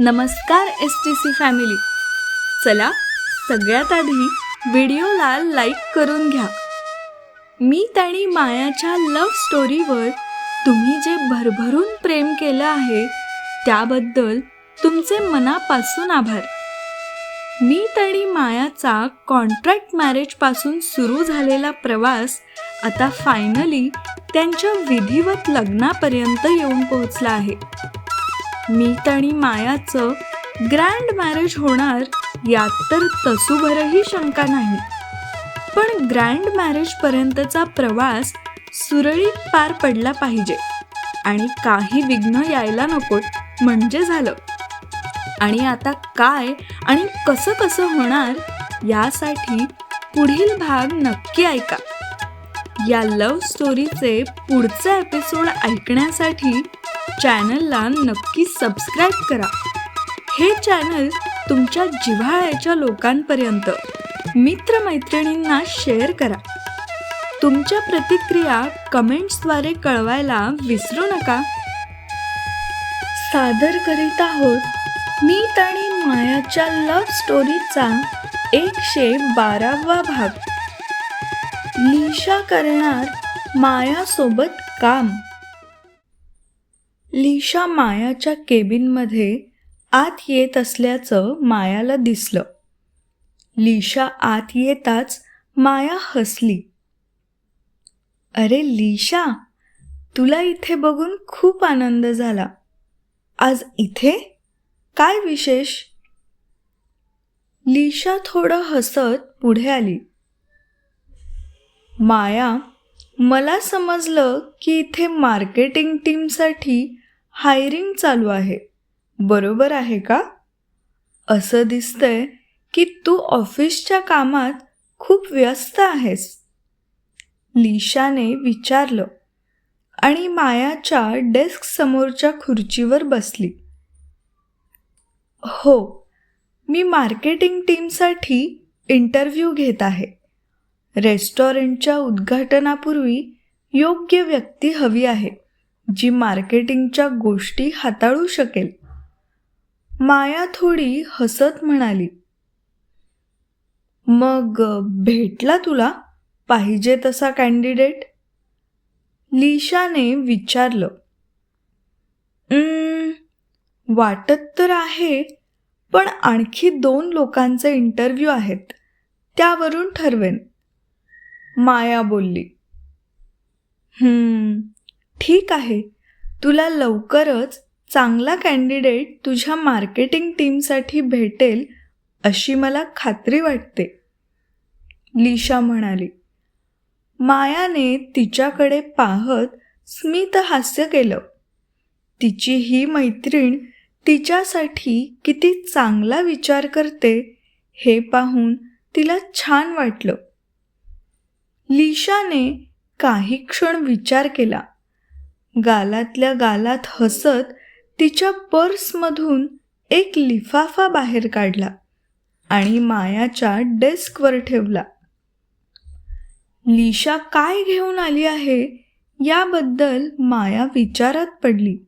नमस्कार S T C family चला सगळ्यात आधी व्हिडिओला लाईक करून घ्या. मी आणि मायाच्या लव्ह स्टोरीवर तुम्ही जे भरभरून प्रेम केलं आहे त्याबद्दल तुमचे मनापासून आभार. मी आणि मायाचा कॉन्ट्रॅक्ट मॅरेजपासून सुरू झालेला प्रवास आता फायनली त्यांच्या विधिवत लग्नापर्यंत येऊन पोहोचला आहे. मीत आणि मायाचं ग्रँड मॅरेज होणार यात तर तसूभरही शंका नाही. पण ग्रँड मॅरेजपर्यंतचा प्रवास सुरळीत पार पडला पाहिजे आणि काही विघ्न यायला नकोत म्हणजे झालं. आणि आता काय आणि कसं कसं होणार यासाठी पुढील भाग नक्की ऐका. या लव्ह स्टोरीचे पुढचे एपिसोड ऐकण्यासाठी चॅनलला नक्की सबस्क्राईब करा. हे चॅनल तुमच्या जिव्हाळ्याच्या लोकांपर्यंत मित्रमैत्रिणींना शेअर करा. तुमच्या प्रतिक्रिया कमेंट्सद्वारे कळवायला विसरू नका. सादर करीत आहोत मी आणि मायाच्या लव्ह स्टोरीचा एकशे बारावा भाग. लिशा करणार मायासोबत काम. लिशा मायाच्या केबिनमध्ये आत येत असल्याचं मायाला दिसलं. लिशा आत येताच माया हसली. अरे लिशा तुला इथे बघून खूप आनंद झाला. आज इथे? काय विशेष? लिशा थोडं हसत पुढे आली. माया मला समजलं की इथे मार्केटिंग टीमसाठी हायरिंग चालू आहे. बरोबर आहे का? असं दिसतंय की तू ऑफिसच्या कामात खूप व्यस्त आहेस. लिशाने विचारलं आणि मायाच्या डेस्क समोरच्या खुर्चीवर बसली. हो मी मार्केटिंग टीमसाठी इंटरव्ह्यू घेत आहे. रेस्टॉरंटच्या उद्घाटनापूर्वी योग्य व्यक्ती हवी आहे. जी मार्केटिंगच्या गोष्टी हाताळू शकेल. माया थोडी हसत म्हणाली मग भेटला तुला? पाहिजे तसा कॅन्डिडेट लिशाने विचारलं वाटत तर आहे पण आणखी दोन लोकांचे इंटरव्ह्यू आहेत त्यावरून ठरवेन. माया बोलली "हम्म, ठीक आहे. तुला लवकरच चांगला कॅन्डिडेट तुझ्या मार्केटिंग टीमसाठी भेटेल अशी मला खात्री वाटते. लिशा म्हणाली. मायाने तिच्याकडे पाहत स्मित हास्य केलं. तिची ही मैत्रीण तिच्यासाठी किती चांगला विचार करते हे पाहून तिला छान वाटलं. लिशाने काही क्षण विचार केला. गालातल्या गालात हसत तिच्या पर्समधून एक लिफाफा बाहेर काढला आणि मायाच्या डेस्कवर ठेवला. लिशा काय घेऊन आली आहे याबद्दल माया विचारात पडली.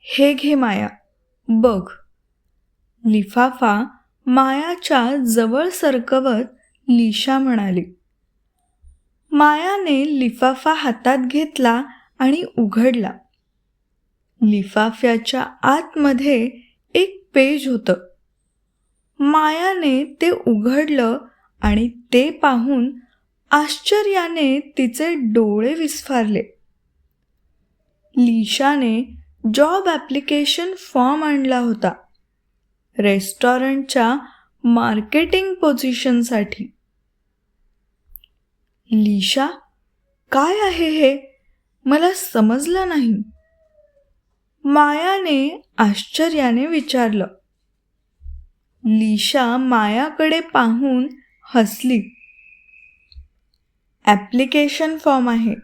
हे घे माया बघ. लिफाफा मायाच्या जवळ सरकवत लिशा म्हणाली. मायाने लिफाफा हातात घेतला आणि उघडला. लिफाफ्याच्या आतमध्ये एक पेज होतं. मायाने ते उघडलं आणि ते पाहून आश्चर्याने तिचे डोळे विस्फारले. लिशाने जॉब ॲप्लिकेशन फॉर्म आणला होता. रेस्टॉरंटच्या मार्केटिंग पोझिशनसाठी. लिशा काय आहे हे? मला समजलं नाही. मायाने आश्चर्याने विचारलं. लिशा मायाकडे पाहून हसली. ॲप्लिकेशन फॉर्म आहे.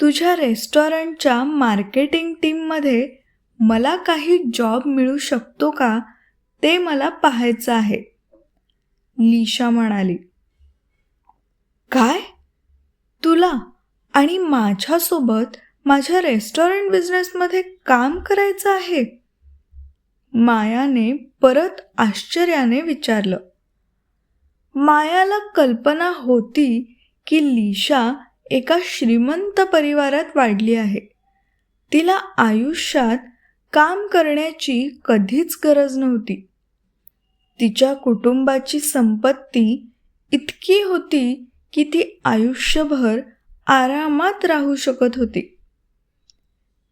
तुझ्या रेस्टॉरंटच्या मार्केटिंग टीममध्ये मला काही जॉब मिळू शकतो का? ते मला पाहायचं आहे. लिशा म्हणाली. काय? तुला आणि माझ्यासोबत माझ्या रेस्टॉरंट बिझनेसमध्ये काम करायचं आहे? मायाने परत आश्चर्याने विचारलं. मायाला कल्पना होती की लिशा एका श्रीमंत परिवारात वाढली आहे. तिला आयुष्यात काम करण्याची कधीच गरज नव्हती. तिच्या कुटुंबाची संपत्ती इतकी होती की ती आयुष्यभर आरामात राहू शकत होती.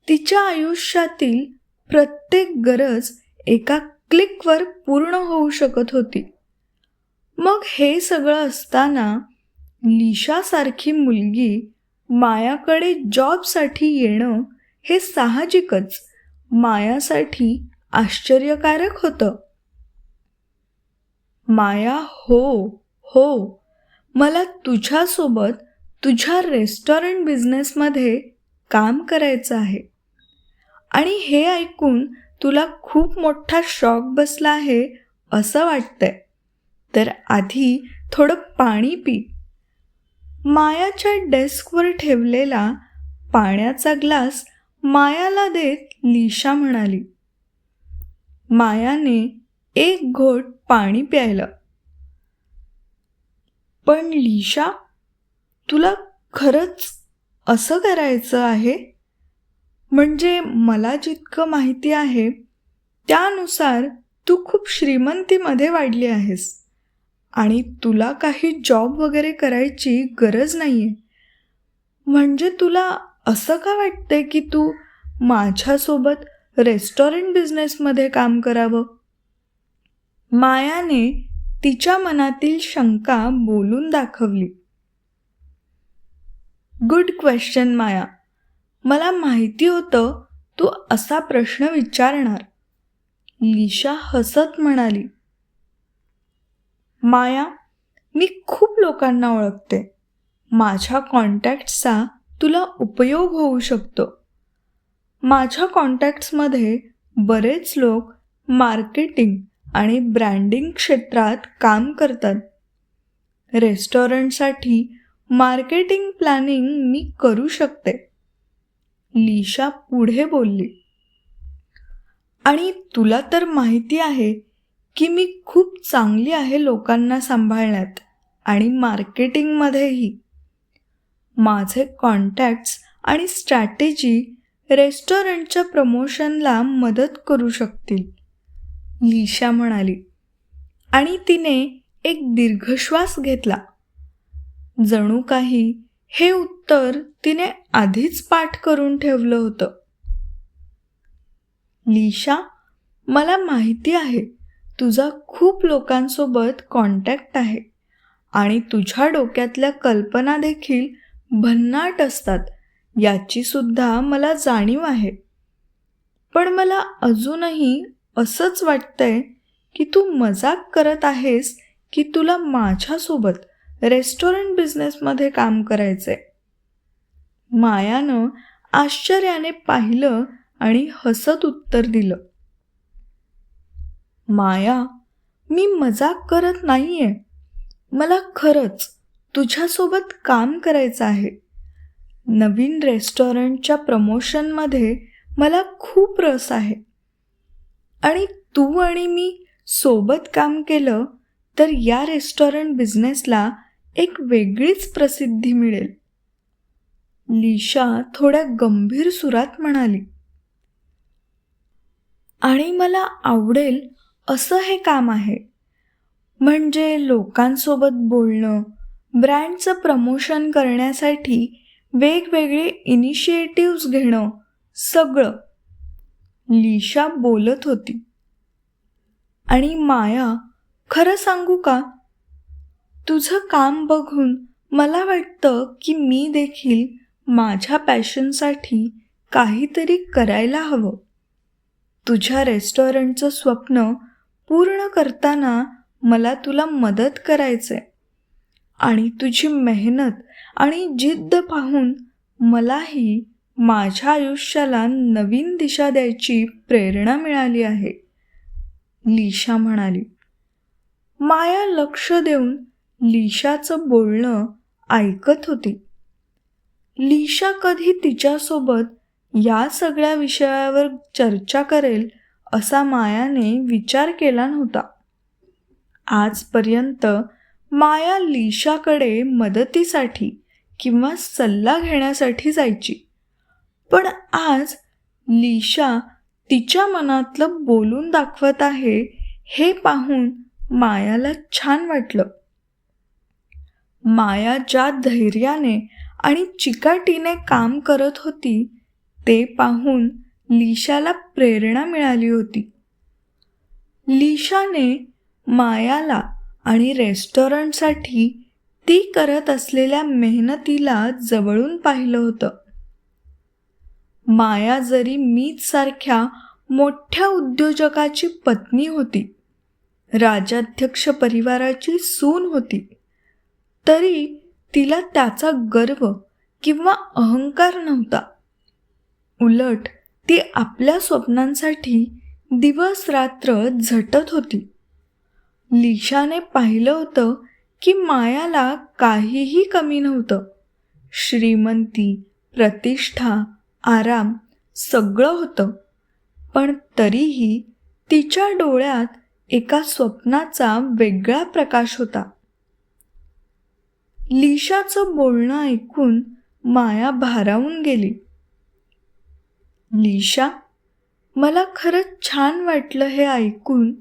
तिच्या आयुष्यातील प्रत्येक गरज एका क्लिकवर पूर्ण होऊ शकत होती. मग हे सगळं असताना लिशासारखी मुलगी मायाकडे जॉबसाठी येणं हे साहजिकच मायासाठी आश्चर्यकारक होतं. माया हो हो मला तुझ्यासोबत तुझ्या रेस्टॉरंट बिझनेसमध्ये काम करायचं आहे. आणि हे ऐकून तुला खूप मोठा शॉक बसला आहे असं वाटतंय. तर आधी थोडं पाणी पी. मायाच्या डेस्कवर ठेवलेला पाण्याचा ग्लास मायाला देत लिशा म्हणाली. मायाने एक घोट पाणी प्यायलं. पण लिशा तुला खरंच असं करायचं आहे? म्हणजे मला जितकं माहिती आहे त्यानुसार तू खूप श्रीमंतीमध्ये वाढली आहेस आणि तुला काही जॉब वगैरे करायची गरज नाही आहे म्हणजे तुला असं का वाटतंय की तू माझ्यासोबत रेस्टॉरंट बिझनेसमध्ये काम करावं? मायाने तिच्या मनातील शंका बोलून दाखवली. Good question Maya. मला माहिती होतं तू असा प्रश्न विचारणार. लिशा हसत म्हणाली. माया मी खूप लोकांना ओळखते. माझ्या कॉन्टॅक्ट्सचा तुला उपयोग होऊ शकतो. माझ्या कॉन्टॅक्ट्समध्ये बरेच लोक मार्केटिंग आणि ब्रँडिंग क्षेत्रात काम करतात. रेस्टॉरंटसाठी मार्केटिंग प्लॅनिंग मी करू शकते. लिशा पुढे बोलली. आणि तुला तर माहिती आहे की मी खूप चांगली आहे लोकांना सांभाळण्यात आणि मार्केटिंगमध्येही. माझे कॉन्टॅक्ट्स आणि स्ट्रॅटेजी रेस्टॉरंटच्या प्रमोशनला मदत करू शकतील. लिशा म्हणाली. आणि तिने एक दीर्घश्वास घेतला. जणू काही हे उत्तर तिने आधीच पाठ करून ठेवलं होतं. लिशा मला माहिती आहे तुझा खूप लोकांसोबत कॉन्टॅक्ट आहे आणि तुझ्या डोक्यातल्या कल्पना देखील भन्नाट असतात याची सुद्धा मला जाणीव आहे. पण मला अजूनही असंच वाटतंय की तू मजाक करत आहेस की तुला माझ्यासोबत रेस्टॉरंट बिझनेसमध्ये काम करायचंय. मायानं आश्चर्याने पाहिलं आणि हसत उत्तर दिलं. माया मी मजाक करत नाहीये. मला खरंच तुझ्यासोबत काम करायचं आहे. नवीन रेस्टॉरंटच्या प्रमोशनमध्ये मला खूप रस आहे. आणि तू आणि मी सोबत काम केलं तर या रेस्टॉरंट बिझनेसला एक वेगळीच प्रसिद्धी मिळेल. लिशा थोड्या गंभीर सुरात म्हणाली. आणि मला आवडेल असं हे काम आहे. म्हणजे लोकांसोबत बोलणं ब्रँडचं प्रमोशन करण्यासाठी वेगवेगळे इनिशिएटिव्ह्ज घेणं सगळं. लिशा बोलत होती. आणि माया खरं सांगू का? तुझं काम बघून मला वाटतं की मी देखील माझ्या पॅशनसाठी काहीतरी करायला हवं. तुझ्या रेस्टॉरंटचं स्वप्न पूर्ण करताना मला तुला मदत करायचं आहे आणि तुझी मेहनत आणि जिद्द पाहून मलाही माझ्या आयुष्याला नवीन दिशा द्यायची प्रेरणा मिळाली आहे. लिशा म्हणाली माया लक्ष देऊन लिशाचं बोलणं ऐकत होती. लिशा कधी तिच्यासोबत या सगळ्या विषयावर चर्चा करेल असा मायाने विचार केला नव्हता. आजपर्यंत माया लिशाकडे मदतीसाठी किंवा सल्ला घेण्यासाठी जायची. पण आज लिशा तिच्या मनातलं बोलून दाखवत आहे हे पाहून मायाला छान वाटलं. माया ज्या धैर्याने आणि चिकाटीने काम करत होती ते पाहून लिशाला प्रेरणा मिळाली होती. लिशाने मायाला आणि रेस्टॉरंटसाठी ती करत असलेल्या मेहनतीला जवळून पाहिलं होतं. माया जरी मीच सारख्या मोठ्या उद्योजकाची पत्नी होती राजाध्यक्ष परिवाराची सून होती तरी तिला त्याचा गर्व किंवा अहंकार नव्हता. उलट ती आपल्या स्वप्नांसाठी दिवस रात्र झटत होती. लिशाने पाहिलं होतं की मायाला काहीही कमी नव्हतं. श्रीमंती प्रतिष्ठा आराम सगळं होतं. पण तरीही तिच्या डोळ्यात एका स्वप्नाचा वेगळा प्रकाश होता. लिशाचं बोलणं ऐकून माया भारावून गेली. लिशा मला खरंच छान वाटलं हे ऐकून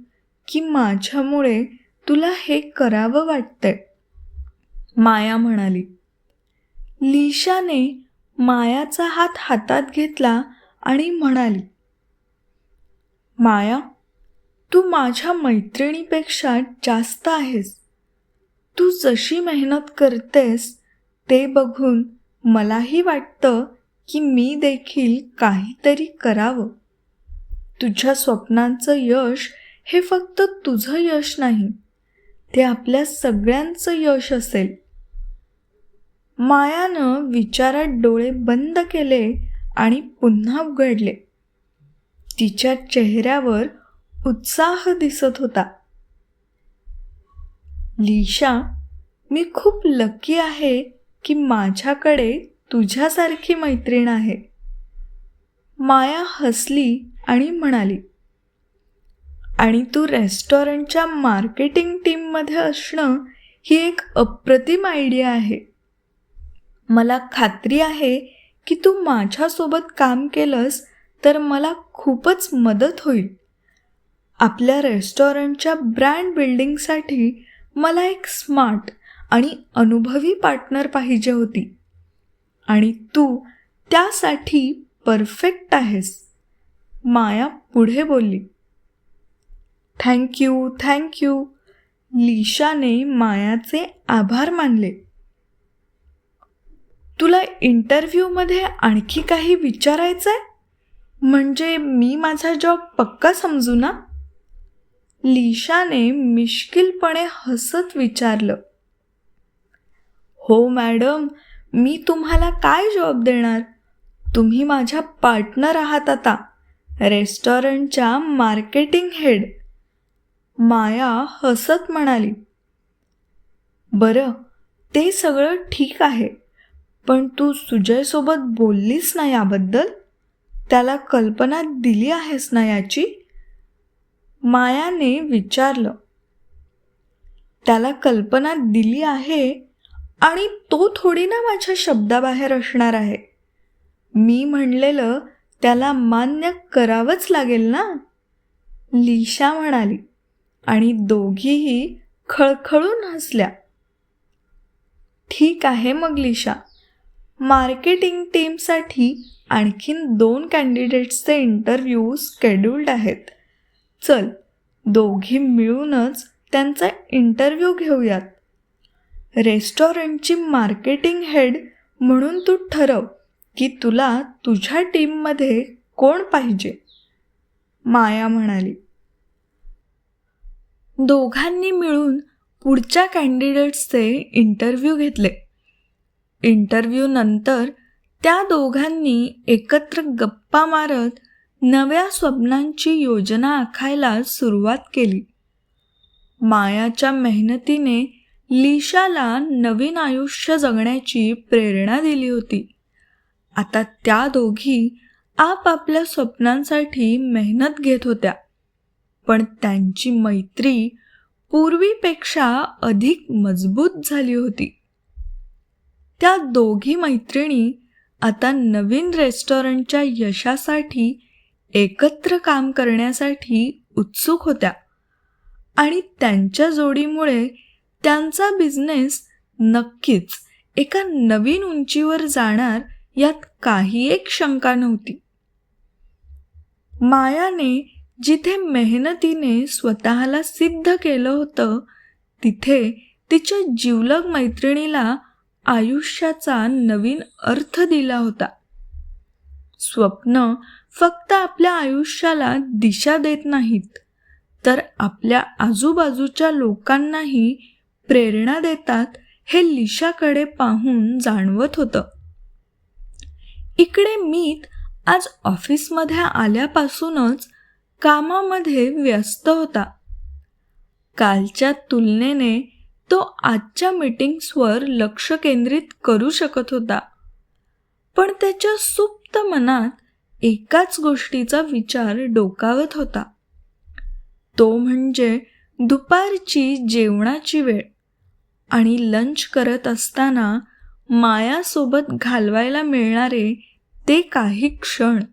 की माझ्यामुळे तुला हे करावं वाटतंय. माया म्हणाली. लिशाने मायाचा हात हातात घेतला आणि म्हणाली माया तू माझ्या मैत्रिणीपेक्षा जास्त आहेस. तू जशी मेहनत करतेस ते बघून मलाही वाटतं की मी देखील काहीतरी करावं. तुझ्या स्वप्नांचं यश हे फक्त तुझं यश नाही ते आपल्या सगळ्यांचं यश असेल. मायानं विचारात डोळे बंद केले आणि पुन्हा उघडले. तिच्या चेहऱ्यावर उत्साह दिसत होता. लिशा मी खूप लकी आहे की माझ्याकडे तुझ्यासारखी मैत्रीण आहे. माया हसली आणि म्हणाली आणि तू रेस्टॉरंटच्या मार्केटिंग टीममध्ये असणं ही एक अप्रतिम आयडिया आहे. मला खात्री आहे की तू माझ्यासोबत काम केलंस तर मला खूपच मदत होईल. आपल्या रेस्टॉरंटच्या ब्रँड बिल्डिंगसाठी मला एक स्मार्ट आणि अनुभवी पार्टनर पाहिजे होती. आणि तू त्यासाठी परफेक्ट आहेस. माया पुढे बोलली. Thank you thank you. लिशाने मायाचे आभार मानले. तुला इंटरव्ह्यूमध्ये आणखी काही विचारायचं आहे म्हणजे मी माझा जॉब पक्का समजू ना? लिशाने मिश्किलपणे हसत विचारलं. हो मॅडम मी तुम्हाला काय जॉब देणार? तुम्ही माझ्या पार्टनर आहात आता रेस्टॉरंटच्या मार्केटिंग हेड. माया हसत म्हणाली. बरं ते सगळं ठीक आहे. पण तू सुजयसोबत बोललीस ना याबद्दल? त्याला कल्पना दिली आहेस ना याची? मायाने विचारलं. त्याला कल्पना दिली आहे आणि तो थोडी ना माझ्या शब्दाबाहेर असणार आहे. मी म्हणलेलं त्याला मान्य करावंच लागेल ना? लिशा म्हणाली आणि दोघीही खळखळून हसल्या. ठीक आहे मग लिशा. मार्केटिंग टीमसाठी आणखीन दोन कॅन्डिडेट्सचे इंटरव्ह्यू स्केड्युल्ड आहेत. चल दोघी मिळूनच त्यांचा इंटरव्ह्यू घेऊयात. रेस्टॉरंटची मार्केटिंग हेड म्हणून तू ठरव की तुला तुझ्या टीममध्ये कोण पाहिजे. माया म्हणाली. दोघांनी मिळून पुढच्या कॅन्डिडेट्सचे इंटरव्ह्यू घेतले. इंटरव्ह्यूनंतर त्या दोघांनी एकत्र गप्पा मारत नव्या स्वप्नांची योजना आखायला सुरुवात केली. मायाच्या मेहनतीने लिशाला नवीन आयुष्य जगण्याची प्रेरणा दिली होती. आता त्या दोघी आपापल्या स्वप्नांसाठी मेहनत घेत होत्या पण त्यांची मैत्री पूर्वीपेक्षा अधिक मजबूत झाली होती. त्या दोघी मैत्रिणी आता नवीन रेस्टॉरंटच्या यशासाठी एकत्र काम करण्यासाठी उत्सुक होत्या. आणि त्यांच्या जोडीमुळे त्यांचा बिझनेस नक्कीच एका नवीन उंचीवर जाणार यात काही एक शंका नव्हती. मायाने जिथे मेहनतीने स्वतःला सिद्ध केलं होतं तिथे तिच्या जिवलग मैत्रिणीला आयुष्याचा नवीन अर्थ दिला होता. स्वप्न फक्त आपल्या आयुष्याला दिशा देत नाहीत तर आपल्या आजूबाजूच्या लोकांनाही प्रेरणा देतात हे लिशाकडे पाहून जाणवत होतं. इकडे मीत आज ऑफिसमध्ये आल्यापासूनच कामामध्ये व्यस्त होता. कालच्या तुलनेने तो आजच्या मीटिंग्सवर लक्ष केंद्रित करू शकत होता. पण त्याच्या सुप्त मनात एकाच गोष्टीचा विचार डोकावत होता. तो म्हणजे दुपारची जेवणाची वेळ आणि लंच करत असताना मायासोबत घालवायला मिळणारे ते काही क्षण.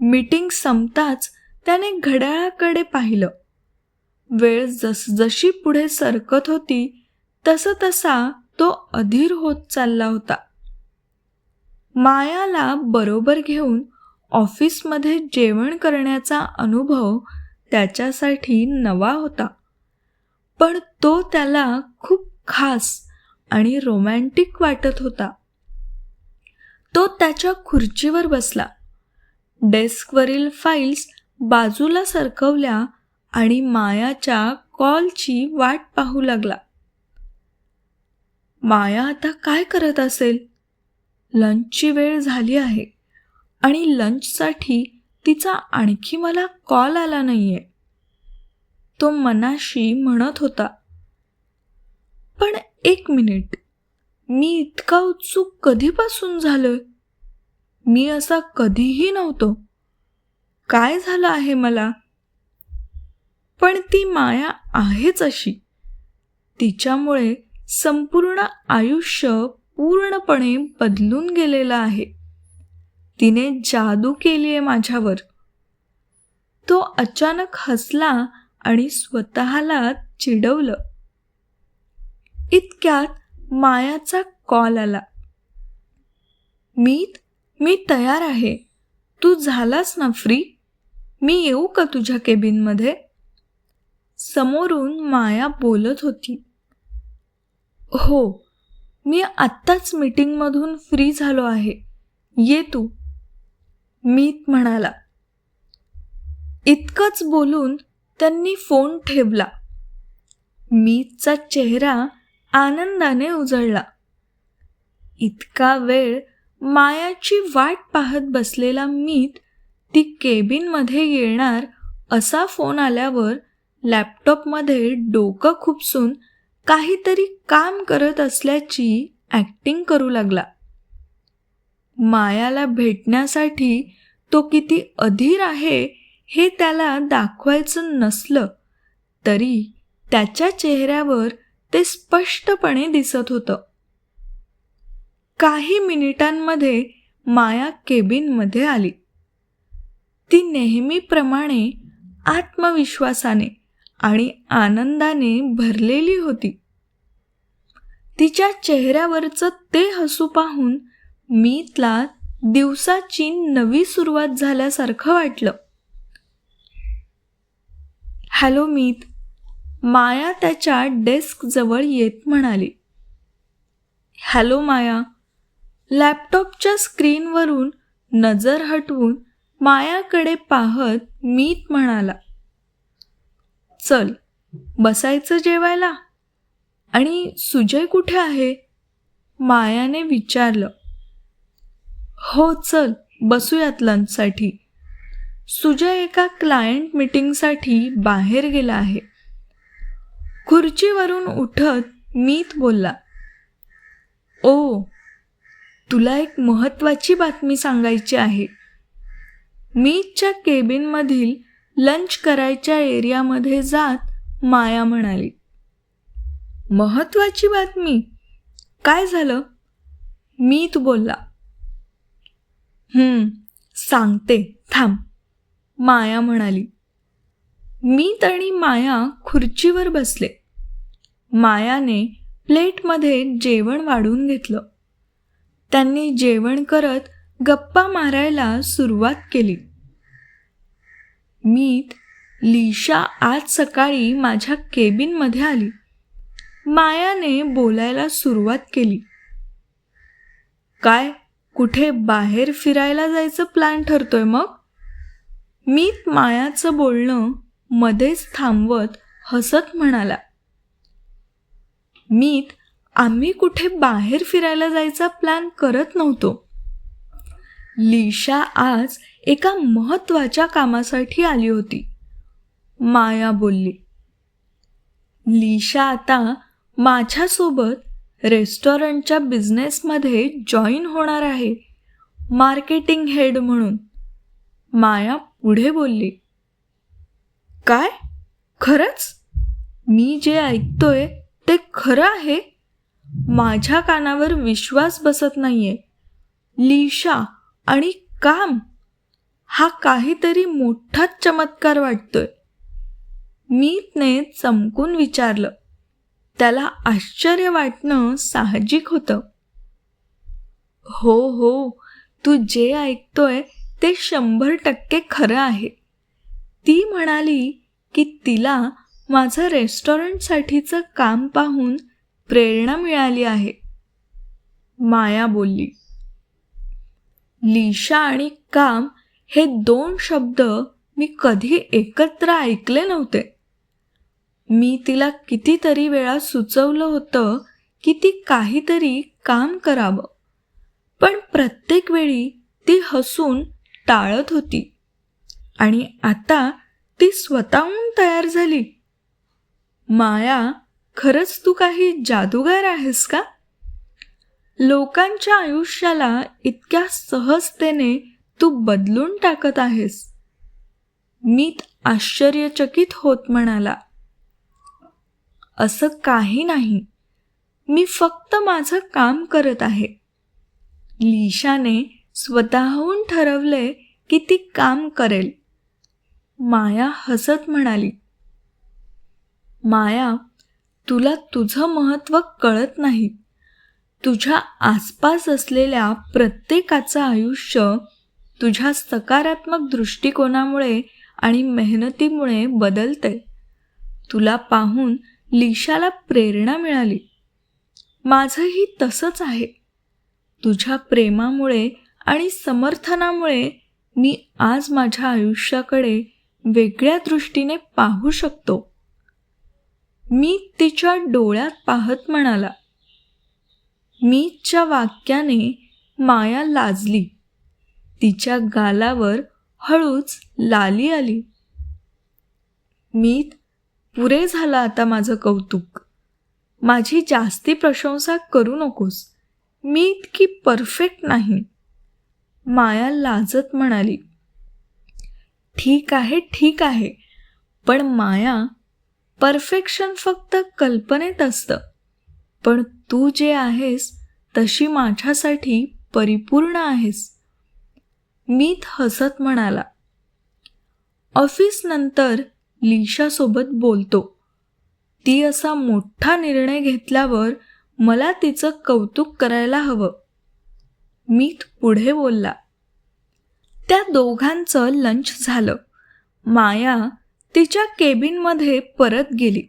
मीटिंग संपताच त्याने घड्याळाकडे पाहिलं. वेळ जसजशी पुढे सरकत होती तसं तसा तो अधीर होत चालला होता. मायाला बरोबर घेऊन ऑफिसमध्ये जेवण करण्याचा अनुभव त्याच्यासाठी नवा होता. पण तो त्याला खूप खास आणि रोमॅन्टिक वाटत होता. तो त्याच्या खुर्चीवर बसला. डेस्कवरील फाईल्स बाजूला सरकवल्या आणि मायाच्या कॉलची वाट पाहू लागला. माया आता काय करत असेल? लंचची वेळ झाली आहे आणि लंचसाठी तिचा आणखी मला कॉल आला नाहीये. तो मनाशी म्हणत होता पण एक मिनिट मी इतका उत्सुक कधीपासून झालोय? मी असा कधीही नव्हतो. काय झालं आहे मला? पण ती माया आहेच अशी. तिच्यामुळे संपूर्ण आयुष्य पूर्णपणे बदलून गेलेलं आहे. तिने जादू केली आहे माझ्यावर. तो अचानक हसला आणि स्वतःला चिडवलं. इतक्यात मायाचा कॉल आला. मीत मी तयार आहे. तू झालास ना फ्री? मी येऊ का तुझ्या केबिनमध्ये? समोरून माया बोलत होती. हो मी आत्ताच मीटिंगमधून फ्री झालो आहे. ये तू. मीत म्हणाला. इतकंच बोलून त्यांनी फोन ठेवला. मीतचा चेहरा आनंदाने उजळला. इतका वेळ मायाची वाट पाहत बसलेला मीत ती केबिनमध्ये येणार असा फोन आल्यावर लॅपटॉपमध्ये डोकं खुपसून काहीतरी काम करत असल्याची ॲक्टिंग करू लागला. मायाला भेटण्यासाठी तो किती अधीर आहे हे त्याला दाखवायचं नसलं तरी त्याच्या चेहऱ्यावर ते स्पष्टपणे दिसत होतं. काही मिनिटांमध्ये माया केबिनमध्ये आली. ती नेहमीप्रमाणे आत्मविश्वासाने आणि आनंदाने भरलेली होती. तिच्या चेहऱ्यावरचं ते हसू पाहून मीतला दिवसाची नवी सुरुवात झाल्यासारखं वाटलं. हॅलो मीत माया त्याच्या डेस्कजवळ येत म्हणाली. हॅलो माया लॅपटॉपच्या स्क्रीनवरून नजर हटवून मायाकडे पाहत मीत म्हणाला. चल बसायचं जेवायला. आणि सुजय कुठे आहे? मायाने विचारलं. हो चल बसूयात लंचसाठी सुजय एका क्लायंट मीटिंगसाठी बाहेर गेला आहे. खुर्चीवरून उठत मीत बोलला. ओ तुला एक महत्त्वाची बातमी सांगायची आहे. मीच्या केबिनमधील लंच करायच्या एरियामध्ये जात माया म्हणाली. महत्वाची बातमी. काय झालं? मीत बोलला. सांगते थांब. माया म्हणाली. मीत आणि माया खुर्चीवर बसले. मायाने प्लेटमध्ये जेवण वाढून घेतलं. त्यांनी जेवण करत गप्पा मारायला सुरुवात केली. मी लिशा आज सकाळी माझ्या केबिनमध्ये आली. मायाने बोलायला सुरुवात केली. काय कुठे बाहेर फिरायला जायचं प्लॅन ठरतोय मग? मी मायाचं बोलणं मध्येच थांबवत हसत म्हणाला. मीत आम्ही कुठे बाहेर फिरायला जायचा प्लॅन करत नव्हतो. लिशा आज एका महत्त्वाच्या कामासाठी आली होती. माया बोलली लिशा आता माझ्यासोबत रेस्टॉरंटच्या बिझनेसमध्ये जॉईन होणार आहे मार्केटिंग हेड म्हणून. माया पुढे बोलली काय? खरंच? मी जे ऐकतोय ते खरं आहे? माझ्या कानावर विश्वास बसत नाहीये. लिशा आणि काम हा काहीतरी मोठाच चमत्कार वाटतोय. मीतने चमकून विचारलं. त्याला आश्चर्य वाटणं साहजिक होतं. हो हो तू जे ऐकतोय ते शंभर टक्के खरं आहे. ती म्हणाली की तिला माझं रेस्टॉरंटसाठीचं काम पाहून प्रेरणा मिळाली आहे. माया बोलली. लिशा आणि काम हे दोन शब्द मी कधी एकत्र ऐकले नव्हते. मी तिला कितीतरी वेळा सुचवलं होतं की ती काहीतरी काम करावं. पण प्रत्येक वेळी ती हसून टाळत होती आणि आता ती स्वतःहून तयार झाली. माया खरंच तू काही जादूगार आहेस का? लोकांच्या आयुष्याला इतक्या सहजतेने तू बदलून टाकत आहेस. मी आश्चर्यचकित होत म्हणाला असं काही नाही. मी फक्त माझं काम करत आहे. लिशाने स्वतःहून ठरवले की ती काम करेल. माया हसत म्हणाली माया तुला तुझं महत्त्व कळत नाही. तुझ्या आसपास असलेल्या प्रत्येकाचं आयुष्य तुझ्या सकारात्मक दृष्टिकोनामुळे आणि मेहनतीमुळे बदलते तुला पाहून लिशाला प्रेरणा मिळाली. माझंही तसंच आहे. तुझ्या प्रेमामुळे आणि समर्थनामुळे मी आज माझ्या आयुष्याकडे वेगळ्या दृष्टीने पाहू शकतो. मी तिच्या डोळ्यात पाहत म्हणाला मीच्या वाक्याने माया लाजली. तिच्या गालावर हळूच लाली आली. मीत पुरे झालं आता माझं कौतुक. माझी जास्ती प्रशंसा करू नकोस. मी इतकी परफेक्ट नाही. माया लाजत म्हणाली. ठीक आहे ठीक आहे. पण माया परफेक्शन फक्त कल्पनेत असतं. पण तू जे आहेस तशी माझ्यासाठी परिपूर्ण आहेस. मीत हसत म्हणाला. ऑफिस नंतर लिशासोबत बोलतो. ती असा मोठा निर्णय घेतल्यावर मला तिचं कौतुक करायला हवं. मीत पुढे बोलला. त्या दोघांचं लंच झालं. माया तिच्या केबिनमध्ये परत गेली.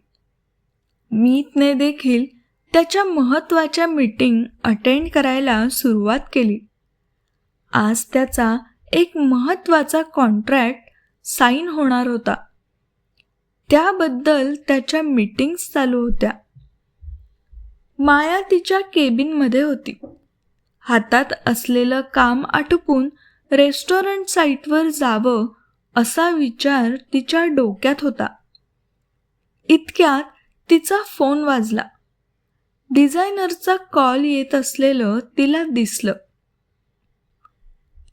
मीतने देखील त्याच्या महत्त्वाच्या मीटिंग अटेंड करायला सुरुवात केली. आज त्याचा एक महत्त्वाचा कॉन्ट्रॅक्ट साईन होणार होता. त्याबद्दल त्याच्या मीटिंग्स चालू होत्या. माया तिच्या केबिनमध्ये होती. हातात असलेलं काम आटोपून रेस्टॉरंट साईटवर जावं असा विचार तिच्या डोक्यात होता. इतक्यात तिचा फोन वाजला. डिझायनरचा कॉल येत असलेलं तिला दिसलं.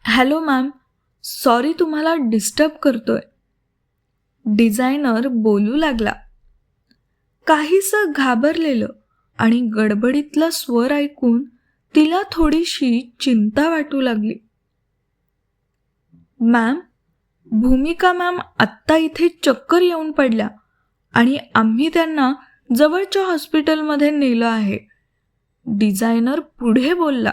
हॅलो मॅम सॉरी तुम्हाला डिस्टर्ब करतोय. डिझायनर बोलू लागला. काहीसं घाबरलेलं आणि गडबडीतला स्वर ऐकून तिला थोडीशी चिंता वाटू लागली. मॅम भूमिका मॅम आत्ता इथे चक्कर येऊन पडल्या आणि आम्ही त्यांना जवळच्या हॉस्पिटलमध्ये नेलं आहे. डिझायनर पुढे बोलला